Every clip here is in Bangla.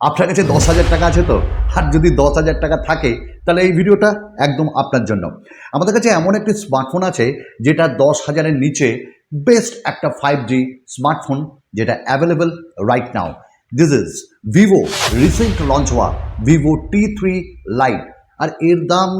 আপনার কাছে দশ হাজার টাকা আছে তো? আর যদি দশ হাজার টাকা থাকে, তাহলে এই ভিডিওটা একদম আপনার জন্য। আমাদের কাছে এমন একটি স্মার্টফোন আছে, যেটা দশ হাজারের নিচে বেস্ট একটা ফাইভ জি স্মার্টফোন যেটা available right now this is Vivo recent launch হওয়া ভিভো টি থ্রি লাইট আর এর দাম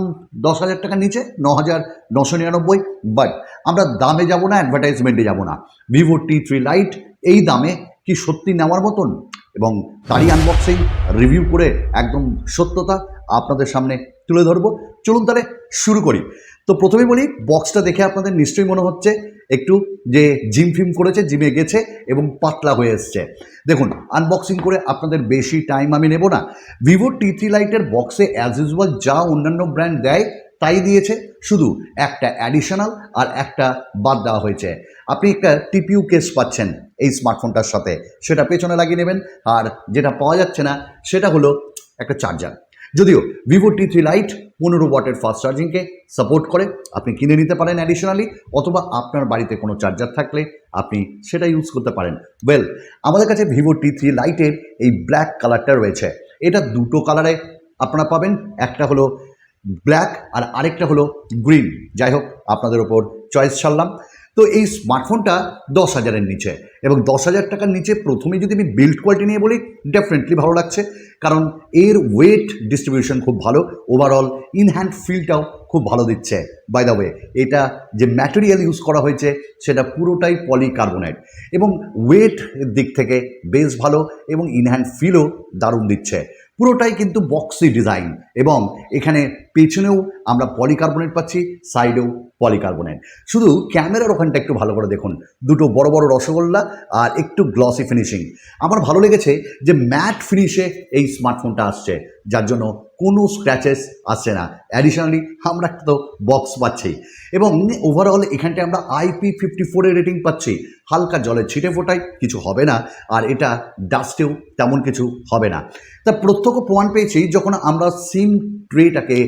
দশ হাজার টাকার নিচে, ন হাজার নশো নিরানব্বই। বাট আমরা দামে যাব না অ্যাডভার্টাইজমেন্টে যাব না। ভিভো টি থ্রি লাইট এই দামে কি সত্যি নেওয়ার মতন? এবং তারই আনবক্সিং রিভিউ করে একদম সত্যতা আপনাদের সামনে তুলে ধরবো। চলুন তাহলে শুরু করি। তো প্রথমে বলি বক্সটা দেখে আপনাদের নিশ্চয়ই মনে হচ্ছে একটু যে জিম ফিম করেছে জিমে গেছে এবং পাতলা হয়ে এসছে। দেখুন আনবক্সিং করে আপনাদের বেশি টাইম আমি নেব না। ভিভো টি থ্রি লাইটের বক্সে অ্যাজ ইউজুয়াল যা অন্যান্য ব্র্যান্ড দেয়, তাই দিয়েছে। শুধু একটা অ্যাডিশনাল আর একটা বাদ দেওয়া হয়েছে। আপনি একটা টিপিউ কেস পাচ্ছেন এই স্মার্টফোনটার সাথে। সেটা পেছনে লাগিয়ে নেবেন। আর যেটা পাওয়া যাচ্ছে না, সেটা হলো একটা চার্জার যদিও ভিভো টি থ্রি লাইট পনেরো ওয়াটের ফাস্ট চার্জিংকে সাপোর্ট করে। আপনি কিনে নিতে পারেন অ্যাডিশনালি অথবা আপনার বাড়িতে কোনো চার্জার থাকলে আপনি সেটা ইউজ করতে পারেন। ওয়েল আমাদের কাছে ভিভো টি থ্রি লাইটের এই ব্ল্যাক কালারটা রয়েছে। এটা দুটো কালারে আপনারা পাবেন। একটা হলো ব্ল্যাক আর আরেকটা হলো গ্রিন। যাই হোক, আপনাদের ওপর চয়েস ছাড়লাম। তো এই স্মার্টফোনটা দশ হাজারের নিচে এবং দশ হাজার টাকার নিচে প্রথমে যদি আমি বিল্ড কোয়ালিটি নিয়ে বলি ডেফিনেটলি ভালো লাগছে। কারণ এর ওয়েট ডিস্ট্রিবিউশন খুব ভালো। ওভারঅল ইনহ্যান্ড ফিলটাও খুব ভালো দিচ্ছে। বাই দ্য ওয়ে এটা যে ম্যাটেরিয়াল ইউজ করা হয়েছে, সেটা পুরোটাই পলিকার্বনেট এবং ওয়েট দিক থেকে বেশ ভালো এবং ইনহ্যান্ড ফিলও দারুণ দিচ্ছে। পুরোটাই কিন্তু বক্সি ডিজাইন এবং এখানে পেছনেও আমরা পলিকার্বনেট পাচ্ছি সাইডেও পলিকার্বনেট শুধু ক্যামেরার ওখানটা একটু ভালো করে দেখুন। দুটো বড় বড় রসগোল্লা আর একটু গ্লসি ফিনিশিং আমার ভালো লেগেছে যে ম্যাট ফিনিশে এই স্মার্টফোনটা আসছে, যার জন্য কোনো স্ক্র্যাচেস আসছে না। অ্যাডিশনালি আমরা তো বক্স পাচ্ছি এবং ওভারঅল এখানটায় আমরা আইপি ফিফটি ফোরের রেটিং পাচ্ছি। হালকা জলের ছিটে ফোটায়, কিছু হবে না, আর এটা ডাস্টেও তেমন কিছু হবে না। তা প্রত্যক্ষ প্রমাণ পেয়েছি, যখন আমরা সিম ট্রেটাকে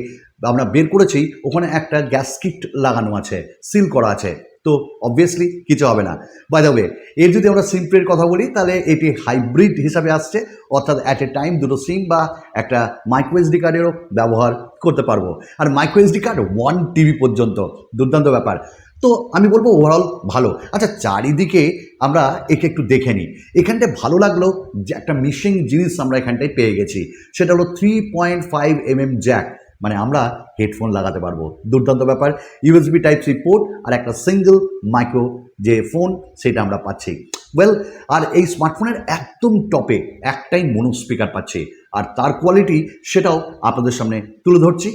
আমরা বের করেছি, ওখানে একটা গ্যাস কিট লাগানো আছে সিল করা আছে। তো অবভিয়াসলি কিছু হবে না। বাই দ্য ওয়ে এর যদি আমরা সিম ট্রের কথা বলি, তাহলে এটি হাইব্রিড হিসাবে আসছে, অর্থাৎ অ্যাট এ টাইম দুটো সিম বা একটা মাইক্রো এসডি কার্ডেরও ব্যবহার করতে পারব। আর micro SD card one TB পর্যন্ত, দুর্দান্ত ব্যাপার। তো আমি বলব ওভারঅল ভালো। আচ্ছা চারিদিকে আমরা একে একটু দেখে নিই। এখানটায় ভালো লাগল যে একটা মিসিং জিনিস আমরা এখানটায় পেয়ে গেছি। সেটা হলো three point five M M jack মানে আমরা হেডফোন লাগাতে পারব। দুর্দান্ত ব্যাপার। ইউএসবি টাইপ সি পোর্ট আর একটা সিঙ্গেল মাইক্রো যে ফোন সেটা আমরা পাচ্ছি। ওয়েল আর এই স্মার্টফোনের একদম টপে একটাই মনো স্পিকার পাচ্ছি। আর তার কোয়ালিটি সেটাও আপনাদের সামনে তুলে ধরছি।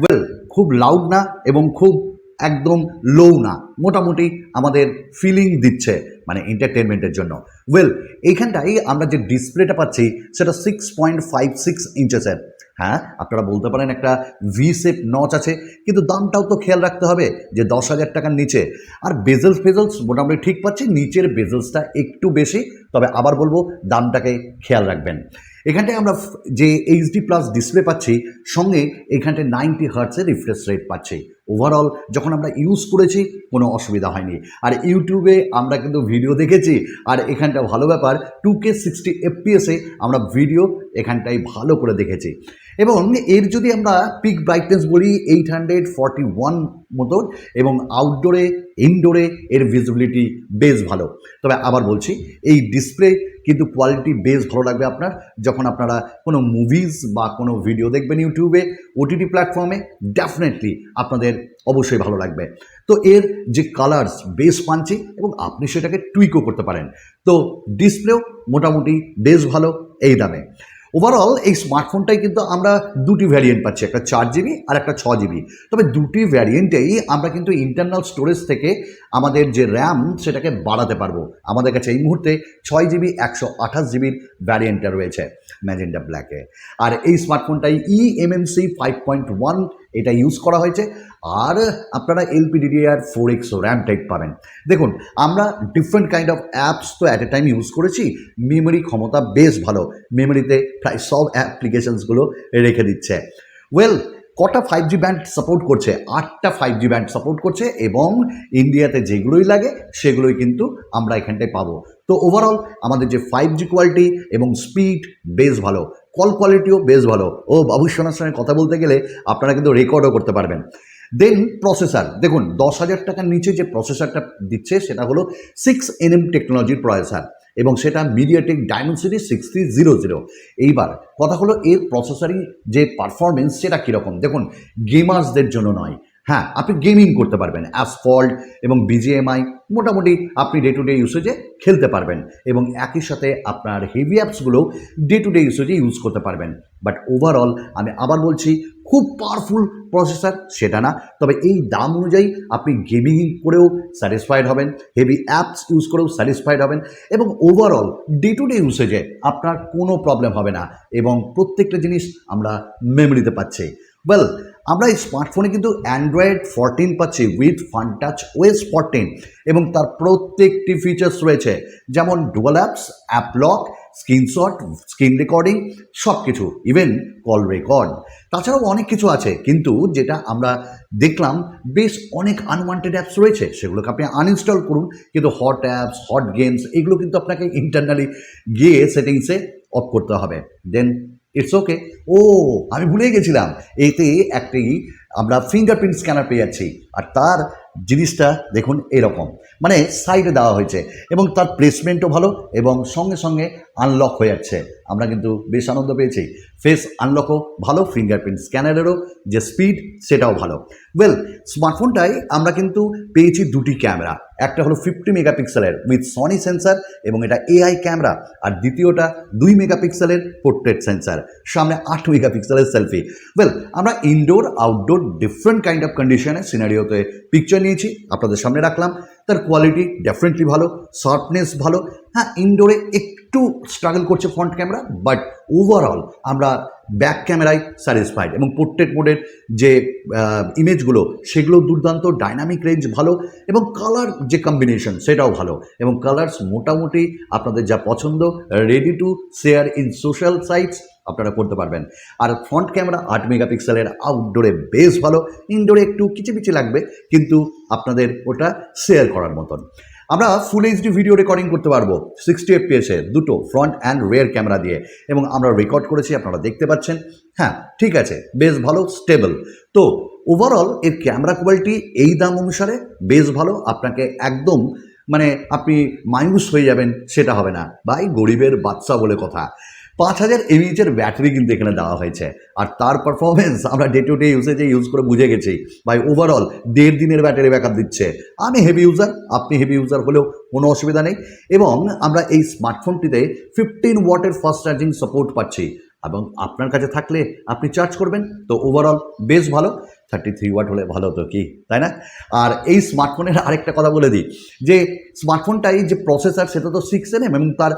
ওয়েল খুব লাউড না এবং খুব একদম লো না, মোটামুটি আমাদের ফিলিং দিচ্ছে মানে এন্টারটেনমেন্টের জন্য। ওয়েল এইখানটাই আমরা যে ডিসপ্লেটা পাচ্ছি, সেটা সিক্স পয়েন্ট ফাইভ সিক্স ইঞ্চেসের হ্যাঁ আপনারা বলতে পারেন একটা ভি সেপ নচ আছে, কিন্তু দামটাও তো খেয়াল রাখতে হবে যে দশ হাজার টাকার নিচে। আর বেজেলস ফেজেলস মোটামুটি ঠিক পাচ্ছি, নিচের বেজেলসটা একটু বেশি, তবে আবার বলব, দামটাকে খেয়াল রাখবেন। এখানটায় আমরা যে এইচডি প্লাস ডিসপ্লে পাচ্ছি, সঙ্গে এখানটায় নাইনটি হার্টসের রিফ্রেশ রেট পাচ্ছি। ওভারঅল যখন আমরা ইউজ করেছি, কোনো অসুবিধা হয়নি। আর ইউটিউবে আমরা কিন্তু ভিডিও দেখেছি, আর এখানটা ভালো ব্যাপার টু কে সিক্সটি এফপিএসে আমরা ভিডিও এখানটায় ভালো করে দেখেছি। এবং এর যদি আমরা পিক ব্রাইটনেস বলি এইট হান্ড্রেড ফর্টি ওয়ান মতন এবং আউটডোরে ইনডোরে এর ভিজিবিলিটি বেশ ভালো। তবে আবার বলছি, এই ডিসপ্লে কিন্তু কোয়ালিটি বেশ ভালো লাগবে আপনার। যখন আপনারা কোনো মুভিজ বা কোনো ভিডিও দেখবেন ইউটিউবে ওটিটি প্ল্যাটফর্মে ডেফিনেটলি আপনাদের অবশ্যই ভালো লাগবে। তো এর যে কালার্স বেশ পাঞ্চি এবং আপনি সেটাকে টুইকও করতে পারেন। তো ডিসপ্লেও মোটামুটি বেশ ভালো, এই দামে। ওভারঅল এই স্মার্টফোনটাই কিন্তু আমরা দুটি ভ্যারিয়েন্ট পাচ্ছি, একটা চার জিবি আর একটা ছ জিবি তবে দুটি ভ্যারিয়েন্টেই আমরা কিন্তু ইন্টারনাল স্টোরেজ থেকে আমাদের যে র্যাম সেটাকে বাড়াতে পারব। আমাদের কাছে এই মুহূর্তে ছয় জিবি একশো আঠাশ জিবির ভ্যারিয়েন্টটা রয়েছে ম্যাজেন্ডা ব্ল্যাকে আর এই স্মার্টফোনটাই E MMC five point one এটা ইউজ করা হয়েছে। আর আপনারা LPDDR four X RAM type পাবেন। দেখুন, আমরা ডিফারেন্ট কাইন্ড অফ অ্যাপস তো অ্যাট এ টাইম ইউজ করেছি। মেমোরি ক্ষমতা বেশ ভালো। মেমোরিতে প্রায় সব অ্যাপ্লিকেশনসগুলো রেখে দিচ্ছে। ওয়েল কটা ফাইভ জি ব্যান্ড সাপোর্ট করছে? আটটা ফাইভ জি ব্যান্ড সাপোর্ট করছে এবং ইন্ডিয়াতে যেগুলোই লাগে, সেগুলোই কিন্তু আমরা এখানটায় পাবো। তো ওভারঅল আমাদের যে ফাইভ জি কোয়ালিটি এবং স্পিড বেশ ভালো। কল কোয়ালিটিও বেশ ভালো। ও বাবু সোনার সঙ্গে কথা বলতে গেলে আপনারা কিন্তু রেকর্ডও করতে পারবেন। দেন প্রসেসর দেখুন, দশ হাজার টাকার নিচে যে প্রসেসরটা দিচ্ছে সেটা হলো সিক্স এনএম টেকনোলজির প্রসেসার এবং সেটা MediaTek Dimensity six three zero zero এইবার কথা হলো এর প্রসেসরিং যে পারফরমেন্স সেটা কীরকম? দেখুন গেমার্সদের জন্য নয় হ্যাঁ আপনি গেমিং করতে পারবেন। অ্যাসফল্ট এবং বিজিএমআই মোটামুটি আপনি ডে টু ডে ইউসেজে খেলতে পারবেন এবং একই সাথে আপনার হেভি অ্যাপসগুলো ডে টু ডে ইউসেজে ইউজ করতে পারবেন। বাট ওভারঅল আমি আবার বলছি, খুব পাওয়ারফুল প্রসেসর সেটা না। তবে এই দাম অনুযায়ী আপনি গেমিং করেও স্যাটিসফাইড হবেন হেভি অ্যাপস ইউজ করেও স্যাটিসফাইড হবেন এবং ওভারঅল ডে টু ডে ইউসেজে আপনার কোনো প্রবলেম হবে না এবং প্রত্যেকটা জিনিস আমরা মেমোরিতে পাচ্ছি। ওয়েল আমরা এই স্মার্টফোনে কিন্তু অ্যান্ড্রয়েড ফোরটিন পাচ্ছি with Funtouch OS fourteen এবং তার প্রত্যেকটি ফিচার্স রয়েছে, যেমন dual apps app lock screenshot screen recording সব কিছু ইভেন কল রেকর্ড তাছাড়াও অনেক কিছু আছে, কিন্তু যেটা আমরা দেখলাম, বেশ অনেক আনওয়ান্টেড অ্যাপস রয়েছে, সেগুলোকে আপনি আনইনস্টল করুন, কিন্তু হট অ্যাপস হট গেমস এগুলো কিন্তু আপনাকে ইন্টারনালি গিয়ে সেটিংসে অফ করতে হবে। দেন ইটস ওকে ও, আমি ভুলেই গেছিলাম। এতে একটি আমরা ফিঙ্গারপ্রিন্ট স্ক্যানার পেয়ে যাচ্ছি। আর তার জিনিসটা দেখুন এরকম। মানে সাইডে দেওয়া হয়েছে। এবং তার প্লেসমেন্টও ভালো এবং সঙ্গে সঙ্গে আনলক হয়ে যাচ্ছে। আমরা কিন্তু বেশ আনন্দ পেয়েছি। ফেস আনলকও ভালো ফিঙ্গারপ্রিন্ট স্ক্যানারেরও যে স্পিড সেটাও ভালো। ওয়েল স্মার্টফোনটায় আমরা কিন্তু পেয়েছি দুটি ক্যামেরা। একটা হলো ফিফটি মেগাপিক্সেলের উইথ সনি সেন্সার এবং এটা এআই ক্যামেরা। আর দ্বিতীয়টা দুই মেগাপিক্সেলের পোর্ট্রেট সেন্সার সামনে আট মেগাপিক্সেলের সেলফি ওয়েল আমরা indoor outdoor different kind of কন্ডিশনে সিনারিওতে পিকচার নিয়েছি। আপনাদের সামনে রাখলাম। তার কোয়ালিটি ডেফিনেটলি ভালো শার্পনেস ভালো। হ্যাঁ ইনডোরে একটু স্ট্রাগল করছে ফ্রন্ট ক্যামেরা বাট ওভারঅল আমরা ব্যাক ক্যামেরায় স্যাটিসফাইড এবং পোর্ট্রেট মোডের যে ইমেজগুলো সেগুলো দুর্দান্ত ডাইনামিক রেঞ্জ ভালো এবং কালার যে কম্বিনেশন সেটাও ভালো এবং কালার্স মোটামুটি আপনাদের যা পছন্দ ready to share in social sites আপনারা করতে পারবেন। আর ফ্রন্ট ক্যামেরা আট মেগাপিক্সেলের আউটডোরে বেশ ভালো। ইনডোরে একটু কিচিমিচি লাগবে, কিন্তু আপনাদের ওটা শেয়ার করার মতন। আমরা ফুল এইচডি ভিডিও রেকর্ডিং করতে পারব সিক্সটি এফপিএসে দুটো ফ্রন্ট অ্যান্ড রেয়ার ক্যামেরা দিয়ে। এবং আমরা রেকর্ড করেছি, আপনারা দেখতে পাচ্ছেন। হ্যাঁ ঠিক আছে, বেশ ভালো স্টেবল তো ওভারঅল এর ক্যামেরা কোয়ালিটি এই দাম অনুসারে বেশ ভালো। আপনাকে একদম মানে আপনি মায়ুস হয়ে যাবেন, সেটা হবে না। ভাই, গরিবের বাচ্চা বলে কথা। পাঁচ হাজার এমএইচের ব্যাটারি কিন্তু এখানে দেওয়া হয়েছে। আর তার পারফরমেন্স আমরা ডে টু ডে ইউসেজে ইউজ করে বুঝে গেছি। ভাই ওভারঅল দেড় দিনের ব্যাটারি ব্যাকআপ দিচ্ছে। আমি হেভি ইউজার আপনি হেভি ইউজার হলেও কোনো অসুবিধা নেই। এবং আমরা এই স্মার্টফোনটিতে ফিফটিন ওয়াটের ফাস্ট চার্জিং সাপোর্ট পাচ্ছি। এবং আপনার কাছে থাকলে আপনি চার্জ করবেন। তো ওভারঅল বেশ ভালো। থার্টি থ্রি ওয়াট হলে ভালো তো কি, তাই না? আর এই স্মার্টফোনের আরেকটা কথা বলে দিই, যে স্মার্টফোনটাই যে প্রসেসর সেটা তো সিক্স এন এম এবং তার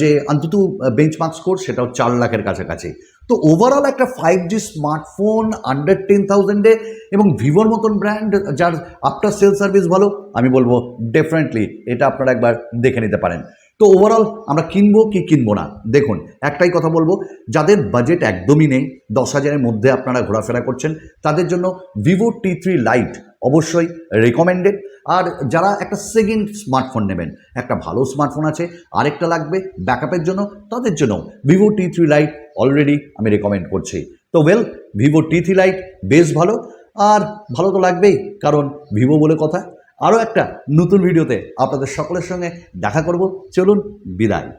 যে অন্তত বেঞ্চ বেঞ্চমার্ক স্কোর সেটাও চার লাখের কাছাকাছি। তো ওভারঅল একটা five G smartphone under ten থাউজেন্ডে এবং ভিভোর মতন ব্র্যান্ড যার আফটার সেল সার্ভিস ভালো, আমি বলব ডেফিনেটলি এটা আপনারা একবার দেখে নিতে পারেন। তো ওভারঅল আমরা কিনবো কি কিনবো না? দেখুন, একটাই কথা বলব, যাদের বাজেট একদমই নেই, দশ হাজারের মধ্যে আপনারা ঘোরাফেরা করছেন, তাদের জন্য ভিভো টি থ্রি লাইট অবশ্যই রেকমেন্ডেড আর যারা একটা সেকেন্ড স্মার্টফোন নেবেন, একটা ভালো স্মার্টফোন আছে, আরেকটা লাগবে ব্যাকআপের জন্য, তাদের জন্য Vivo T three lite already আমি রেকমেন্ড করছি। তো well Vivo T three lite বেশ ভালো, আর ভালো তো লাগবেই, কারণ ভিভো বলে কথা। আরও একটা নতুন ভিডিওতে আপনাদের সকলের সঙ্গে দেখা করব। চলুন বিদায়।